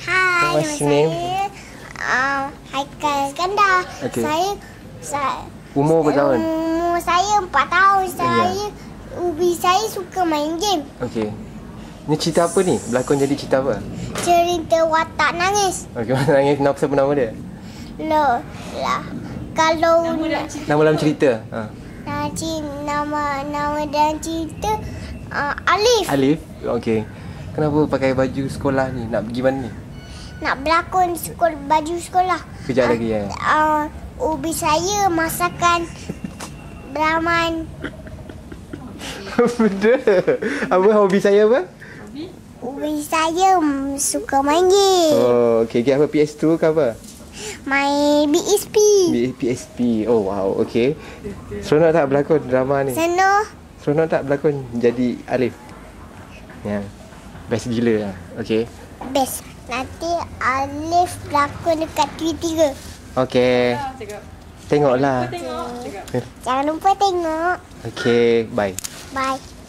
Hai, nama name? saya uh, Haikal Iskandar. Okay. Saya saya Umur berapa tahun? Umur saya 4 tahun. Saya ubi saya suka main game. Okey. Ni cerita apa ni? Berlakon jadi cerita apa? Cerita watak nangis. Okey, mana nangis kenapa siapa nama dia? Lo lah. Kalau Nama dalam cerita. Ha. Nanti nama nama dan cerita uh, Alif Alif. Okey. Kenapa pakai baju sekolah ni? Nak pergi mana ni? Nak berlakon sekolah baju sekolah. Kejap lagi ya. Uh, ubi saya masakan Brahman Benda. Apa hobi saya apa? Ubi saya mm, suka main game. Oh, okey. Okay. Apa PS2 ke apa? Main BSP. B- PSP. Oh, wow. Okey. Seronok tak berlakon drama ni? Seno Seronok tak berlakon jadi Alif? Ya. Best gila lah. Okey. best. Nanti Alif berlakon dekat TV3. Okey. Tengoklah. Jangan lupa tengok. Okey, bye. Bye.